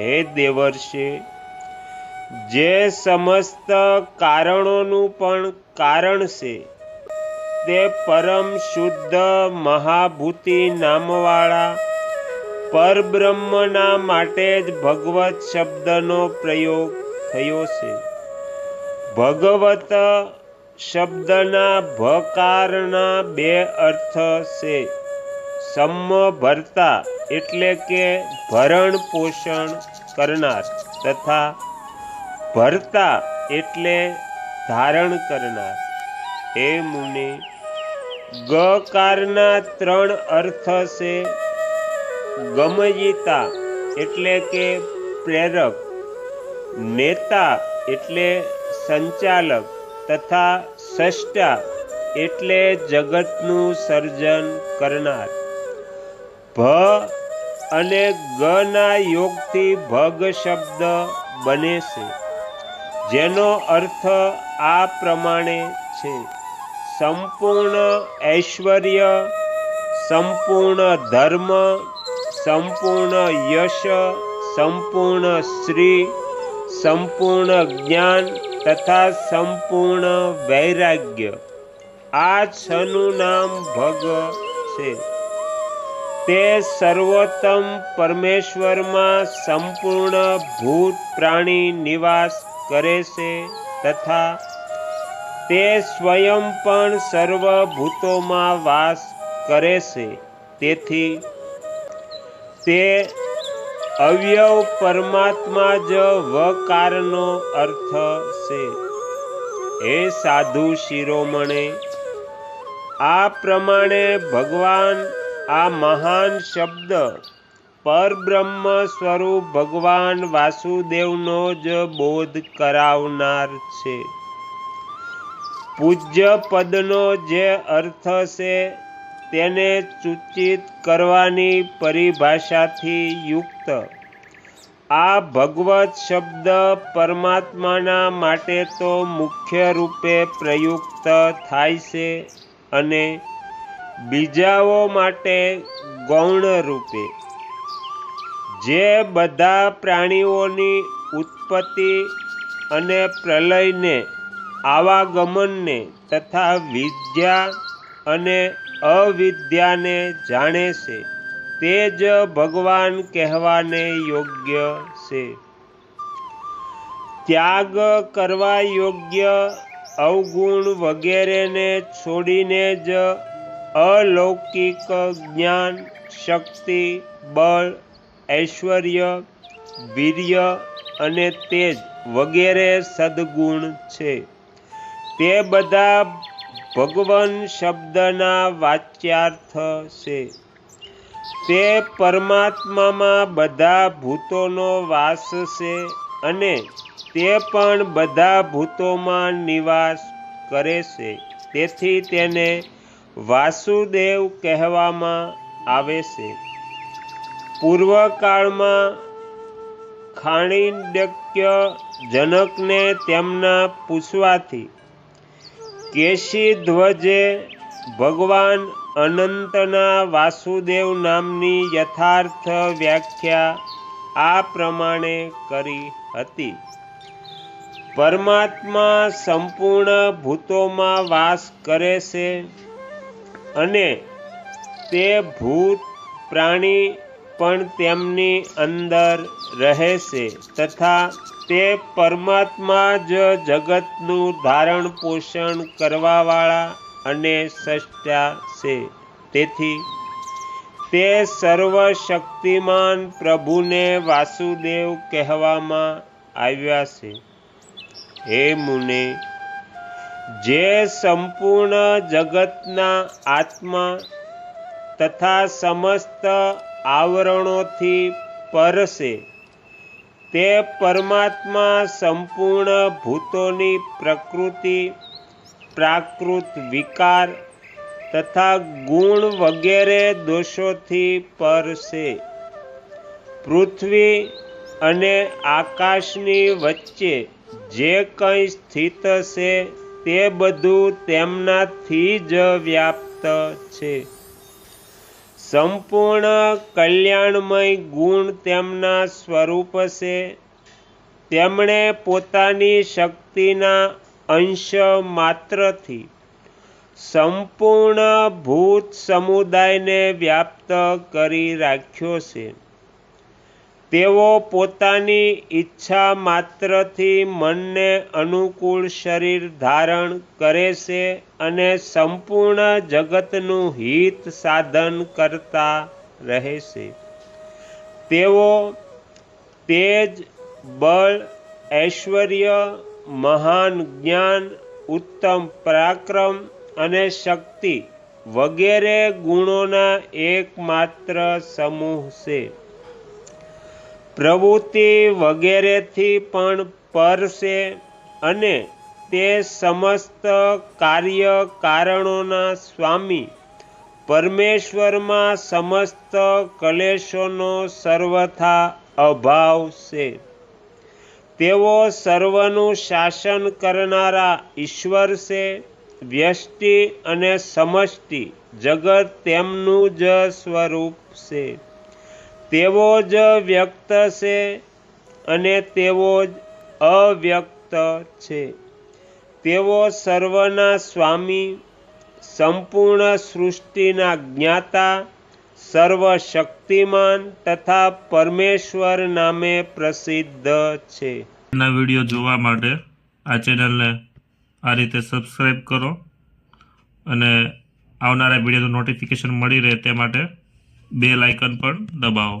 હે દેવર્ષે, જે સમસ્ત કારણોનું પણ કારણ છે, તે પરમ શુદ્ધ મહાભૂતિ નામવાળા પરબ્રહ્મના માટે જ ભગવત શબ્દનો પ્રયોગ થયો છે. ભગવત શબ્દના ભકારના બે અર્થ છે. સમભરતા એટલે કે ભરણ પોષણ કરનાર તથા ભરતા એટલે ધારણ કરનાર. હે મુનિ, ગકારના ત્રણ અર્થ છે ગમયિતા એટલે કે પ્રેરક, નેતા એટલે સંચાલક તથા સષ્ટા એટલે જગતનું સર્જન કરનાર. ભ અને ગના યોગથી ભગ શબ્દ બને છે, જેનો અર્થ આ પ્રમાણે છે. સંપૂર્ણ ઐશ્વર્ય, સંપૂર્ણ ધર્મ, સંપૂર્ણ યશ, સંપૂર્ણ શ્રી, સંપૂર્ણ જ્ઞાન તથા સંપૂર્ણ વૈરાગ્ય. આ છનું નામ ભગ છે. તે સર્વોત્તમ પરમેશ્વરમાં સંપૂર્ણ ભૂત પ્રાણી નિવાસ કરે છે તથા તે સ્વયં પણ સર્વભૂતોમાં વાસ કરે છે. તેથી તે અવયવ પરમાત્મા જ વકારનો અર્થ છે. હે સાધુ શિરોમણે, આ પ્રમાણે ભગવાન આ મહાન શબ્દ પરબ્રહ્મ સ્વરૂપ ભગવાન વાસુદેવનો જ બોધ કરાવનાર છે. પૂજ્ય પદનો જે અર્થ છે તેને સૂચિત કરવાની પરિભાષાથી યુક્ત. આ ભગવત શબ્દ પરમાત્માના માટે તો મુખ્ય રૂપે પ્રયુક્ત થાય છે અને બીજાઓ માટે ગૌણ રૂપે. જે બધા પ્રાણીઓની ઉત્પત્તિ અને પ્રલયને, આવાગમનને તથા વિદ્યા અને અવિદ્યાને જાણે છે, તે જ ભગવાન કહેવાને યોગ્ય છે. ત્યાગ કરવા યોગ્ય અવગુણ વગેરેને છોડીને જ અલૌકિક જ્ઞાન, શક્તિ, બળ, ઐશ્વર્ય, વીર્ય અને તેજ વગેરે સદગુણ છે. તે બધા ભગવાન શબ્દના વાચ્યાર્થ છે. તે પરમાત્મામાં બધા ભૂતોનો વાસ છે અને તે પણ બધા ભૂતોમાં નિવાસ કરે છે. તેથી તેને વાસુદેવ કહેવામાં આવે છે. પૂર્વકાળમાં ખાણીડક્ય જનકને તેમના પૂછવાથી કેશી ધ્વજે ભગવાન અનંતના વાસુદેવ નામની યથાર્થ વ્યાખ્યા આ પ્રમાણે કરી હતી. પરમાત્મા સંપૂર્ણ ભૂતોમાં વાસ કરે છે. અને તે ભૂત પ્રાણી પણ તેમની અંદર રહે છે તથા તે પરમાત્મા જ જગતનું ધારણ પોષણ કરવાવાળા અને સષ્ટા છે તેથી તે સર્વશક્તિમાન પ્રભુને વાસુદેવ કહેવામાં આવ્યા છે. હે મુને જે સંપૂર્ણ જગતના આત્મા તથા સમસ્ત આવરણોથી પર તે પરમાત્મા સંપૂર્ણ ભૂતોની પ્રકૃતિ, પ્રાકૃત વિકાર તથા ગુણ વગેરે દોષોથી પર પૃથ્વી અને આકાશની વચ્ચે જે કંઈ સ્થિત છે તે બધું તેમનાથી જ વ્યાપ્ત છે. સંપૂર્ણ કલ્યાણમય ગુણ તેમના સ્વરૂપ છે. તેમણે પોતાની શક્તિના અંશ માત્રથી સંપૂર્ણ ભૂત સમુદાયને વ્યાપ્ત કરી રાખ્યો છે. તેઓ પોતાની ઈચ્છા માત્રથી મનને અનુકૂળ શરીર ધારણ કરે છે અને સંપૂર્ણ જગતનું હિત સાધન કરતા રહે છે. તેઓ તેજ, બળ, ઐશ્વર્ય, મહાન જ્ઞાન, ઉત્તમ પરાક્રમ અને શક્તિ વગેરે ગુણોના એકમાત્ર સમૂહ છે. પ્રવૃત્તિ વગેરેથી પણ પર અને તે સમસ્ત કાર્ય કારણોના સ્વામી પરમેશ્વરમાં સમસ્ત કલેશોનો સર્વથા અભાવ છે. તેઓ સર્વનું શાસન કરનારા ઈશ્વર છે, વ્યષ્ટિ અને સમષ્ટિ જગત તેમનું જ સ્વરૂપ છે. તેઓ જ વ્યક્ત છે અને તેઓ જ અવ્યક્ત છે. તેઓ સર્વના સ્વામી, સંપૂર્ણ સૃષ્ટિના જ્ઞાતા, સર્વશક્તિમાન તથા પરમેશ્વર નામે પ્રસિદ્ધ છે. ના વીડિયો જોવા માટે આ ચેનલને આ રીતે સબસ્ક્રાઈબ કરો અને આવનારા વિડીયોનું નોટિફિકેશન મળી રહે તે માટે બેલ આઇકન પણ દબાવો.